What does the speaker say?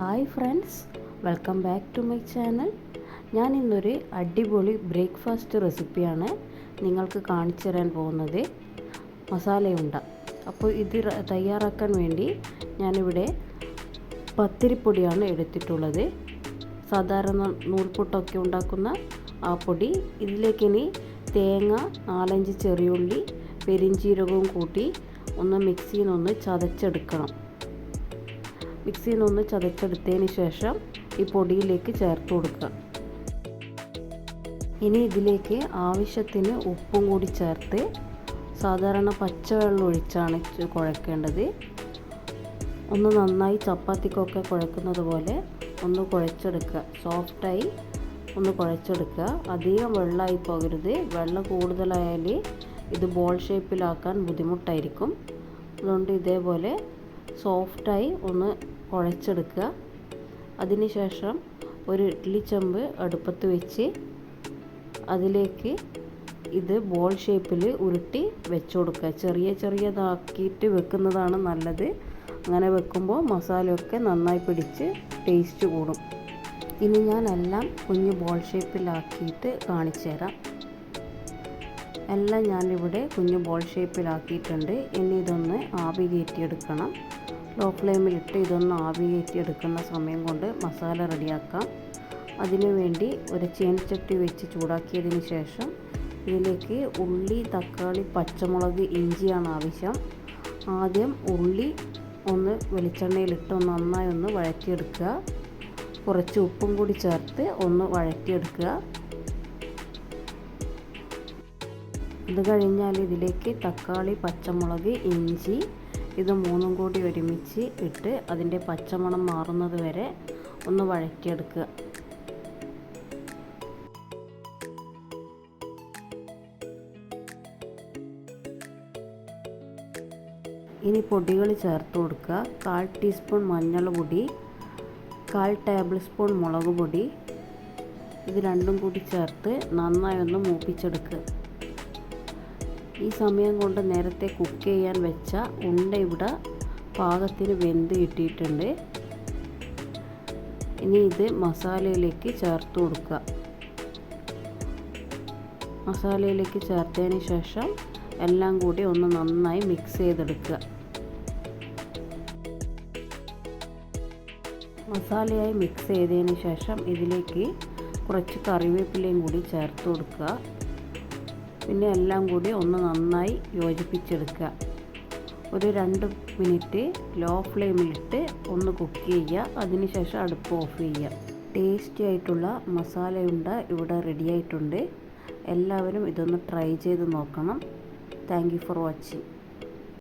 Hi friends welcome back to my channel. ഞാൻ ഇന്നൊരു അടിപൊളി ബ്രേക്ക്ഫാസ്റ്റ് റെസിപ്പിയാണ് നിങ്ങൾക്ക് കാണിച്ചു തരാൻ പോകുന്നത്. മസാലയുണ്ട. അപ്പോൾ ഇത് തയ്യാറാക്കാൻ വേണ്ടി ഞാനിവിടെ പത്തിരിപ്പൊടിയാണ് എടുത്തിട്ടുള്ളത്. സാധാരണ നൂൽപുട്ടൊക്കെ ഉണ്ടാക്കുന്ന ആ പൊടി. ഇതിലേക്ക് ഇനി തേങ്ങ നാലഞ്ച് ചെറിയുള്ളി പെരിഞ്ചീരകവും കൂട്ടി ഒന്ന് മിക്സിയിൽ നിന്ന് ചതച്ചെടുക്കണം. മിക്സിയിൽ ഒന്ന് ചതച്ചെടുത്തതിന് ശേഷം ഈ പൊടിയിലേക്ക് ചേർത്ത് കൊടുക്കുക. ഇനി ഇതിലേക്ക് ആവശ്യത്തിന് ഉപ്പും കൂടി ചേർത്ത് സാധാരണ പച്ചവെള്ളം ഒഴിച്ചാണ് കുഴക്കേണ്ടത്. ഒന്ന് നന്നായി ചപ്പാത്തിക്കൊക്കെ കുഴക്കുന്നത് പോലെ ഒന്ന് കുഴച്ചെടുക്കുക. സോഫ്റ്റായി ഒന്ന് കുഴച്ചെടുക്കുക. അധികം വെള്ളമായി പോകരുത്. വെള്ളം കൂടുതലായാൽ ഇത് ബോൾ ഷേപ്പിലാക്കാൻ ബുദ്ധിമുട്ടായിരിക്കും. അതുകൊണ്ട് ഇതേപോലെ സോഫ്റ്റായി ഒന്ന് കുഴച്ചെടുക്കുക. അതിനുശേഷം ഒരു ഇഡ്ഡലി ചെമ്പ് അടുപ്പത്ത് വെച്ച് അതിലേക്ക് ഇത് ബോൾ ഷേപ്പിൽ ഉരുട്ടി വെച്ച് കൊടുക്കുക. ചെറിയ ചെറിയതാക്കിയിട്ട് വെക്കുന്നതാണ് നല്ലത്. അങ്ങനെ വെക്കുമ്പോൾ മസാലയൊക്കെ നന്നായി പിടിച്ച് ടേസ്റ്റ് കൂടും. ഇനി ഞാൻ എല്ലാം കുഞ്ഞു ബോൾ ഷേപ്പിലാക്കിയിട്ട് കാണിച്ചു തരാം. എല്ലാം ഞാനിവിടെ കുഞ്ഞ് ബോൾ ഷേപ്പിലാക്കിയിട്ടുണ്ട്. ഇനി ഇതൊന്ന് ആവി കയറ്റിയെടുക്കണം. ലോ ഫ്ലെയിമിലിട്ട് ഇതൊന്ന് ആവിയേറ്റിയെടുക്കുന്ന സമയം കൊണ്ട് മസാല റെഡിയാക്കാം അതിനു വേണ്ടി ഒരു ചീനച്ചട്ടി വെച്ച് ചൂടാക്കിയതിന് ശേഷം ഇതിലേക്ക് ഉള്ളി തക്കാളി പച്ചമുളക് ഇഞ്ചിയാണ് ആവശ്യം. ആദ്യം ഉള്ളി ഒന്ന് വെളിച്ചെണ്ണയിലിട്ട് നന്നായി ഒന്ന് വഴറ്റിയെടുക്കുക. കുറച്ച് ഉപ്പും കൂടി ചേർത്ത് ഒന്ന് വഴറ്റിയെടുക്കുക. അത് കഴിഞ്ഞാൽ ഇതിലേക്ക് തക്കാളി പച്ചമുളക് ഇഞ്ചി ഇത് മൂന്നും കൂടി ഒരുമിച്ച് ഇട്ട് അതിന്റെ പച്ചമണം മാറുന്നത് വരെ ഒന്ന് വഴറ്റിയെടുക്കുക. ഇനി പൊടികൾ ചേർത്ത് കൊടുക്കുക. കാൽ ടീസ്പൂൺ മഞ്ഞൾ പൊടി കാൽ ടേബിൾ സ്പൂൺ മുളക് പൊടി. ഇത് രണ്ടും കൂടി ചേർത്ത് നന്നായി ഒന്ന് മൂപ്പിച്ചെടുക്കുക. ഈ സമയം കൊണ്ട് നേരത്തെ കുക്ക് ചെയ്യാൻ വെച്ച ഉണ്ട ഇവിടെ പാകത്തിന് വെന്ത് കിട്ടിയിട്ടുണ്ട്. ഇനി ഇത് മസാലയിലേക്ക് ചേർത്ത് കൊടുക്കുക. മസാലയിലേക്ക് ചേർത്തതിന് ശേഷം എല്ലാം കൂടി ഒന്ന് നന്നായി മിക്സ് ചെയ്തെടുക്കുക. മസാലയായി മിക്സ് ചെയ്തതിന് ശേഷം ഇതിലേക്ക് കുറച്ച് കറിവേപ്പിലയും കൂടി ചേർത്ത് കൊടുക്കുക. പിന്നെ എല്ലാം കൂടി ഒന്ന് നന്നായി യോജിപ്പിച്ചെടുക്കുക. ഒരു രണ്ട് മിനിറ്റ് ലോ ഫ്ലെയിമിലിട്ട് ഒന്ന് കുക്ക് ചെയ്യുക. അതിനുശേഷം അടുപ്പ് ഓഫ് ചെയ്യുക. ടേസ്റ്റി ആയിട്ടുള്ള മസാലയുണ്ട ഇവിടെ റെഡി ആയിട്ടുണ്ട്. എല്ലാവരും ഇതൊന്ന് ട്രൈ ചെയ്ത് നോക്കണം. Thank for watching